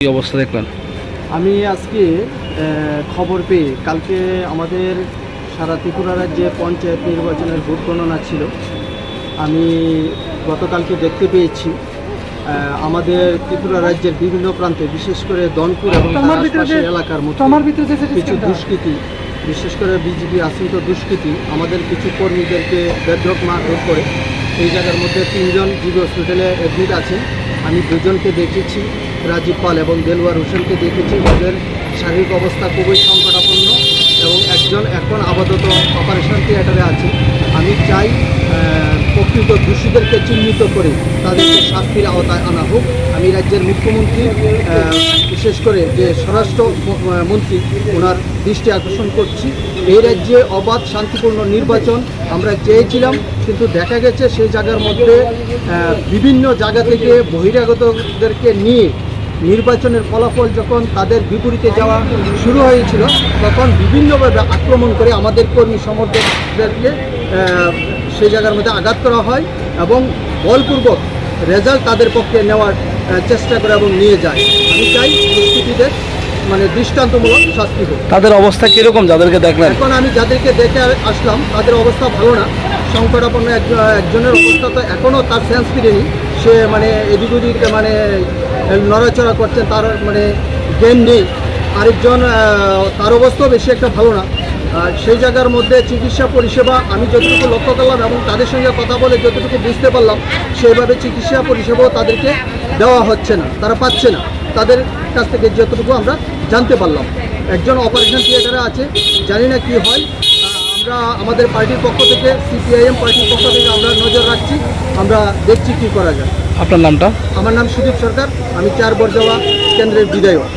অবস্থা দেখলেন? আমি আজকে খবর পেয়ে কালকে আমাদের সারা ত্রিপুরা রাজ্যে পঞ্চায়েত নির্বাচনের ভোট গণনা ছিল। আমি গতকালকে দেখতে পেয়েছি। আমাদের ত্রিপুরা রাজ্যের বিভিন্ন প্রান্তে বিশেষ করে দনপুর এবং এলাকার মধ্যে কিছু দুষ্কৃতী বিশেষ করে বিজেপি আশ্রিত দুষ্কৃতী আমাদের কিছু কর্মীদেরকে বেদ্রক মারধর করে এই জায়গার মধ্যে তিনজন জিবি হসপিটালে অ্যাডমিট আছেন। আমি দুজনকে দেখেছি রাজীব পাল এবং দেলওয়ার হোসেনকে দেখেছি। তাদের শারীরিক অবস্থা খুবই সংকটাপন্ন এবং একজন এখন আপাতত অপারেশন থিয়েটারে আছে। আমি চাই প্রকৃত দোষীদেরকে চিহ্নিত করে তাদেরকে শাস্তির আওতায় আনা হোক। আমি রাজ্যের মুখ্যমন্ত্রী বিশেষ করে যে স্বরাষ্ট্র মন্ত্রী, ওনার দৃষ্টি আকর্ষণ করছি। এই রাজ্যে অবাধ, শান্তিপূর্ণ নির্বাচন আমরা চেয়েছিলাম, কিন্তু দেখা গেছে সেই জায়গার মধ্যে বিভিন্ন জায়গা থেকে বহিরাগতদেরকে নিয়ে নির্বাচনের ফলাফল যখন তাদের বিপরীতে যাওয়া শুরু হয়েছিল তখন বিভিন্নভাবে আক্রমণ করে আমাদের কর্মী সমর্থকদেরকে সেই জায়গার মধ্যে আঘাত করা হয় এবং বলপূর্বক রেজাল্ট তাদের পক্ষে নেওয়ার চেষ্টা করে এবং নিয়ে যায়। আমি চাই দুষ্কৃতীদের মানে দৃষ্টান্তমূলক শাস্তি হোক। তাদের অবস্থা কীরকম যাদেরকে দেখলেন? এখন আমি যাদেরকে দেখে আসলাম তাদের অবস্থা ভালো না। সংকটাপন্ন একজন একজনের অবস্থা তো এখনও তার সেন্স ফিরেনি। সে মানে এদিক ওদিক মানে নড়াচড়া করছে তার মানে জ্ঞান নেই। আরেকজন তার অবস্থাও বেশি একটা ভালো না। সেই জায়গার মধ্যে চিকিৎসা পরিষেবা, আমি যতটুকু লক্ষ্য করলাম এবং তাদের সঙ্গে কথা বলে যতটুকু বুঝতে পারলাম, সেইভাবে চিকিৎসা পরিষেবাও তাদেরকে দেওয়া হচ্ছে না, তারা পাচ্ছে না। তাদের কাছ থেকে যতটুকু আমরা জানতে পারলাম। একজন অপারেশন থিয়েটারে আছে, জানি না কি হয়। আমরা আমাদের পার্টির পক্ষ থেকে সিপিআইএম পার্টির পক্ষ থেকে আমরা নজর রাখছি। আমরা দেখছি কি করা যায়। আপনার নামটা? আমার নাম সুদীপ সরকার আমি চার বর্জাওয়া কেন্দ্রের বিধায়ক।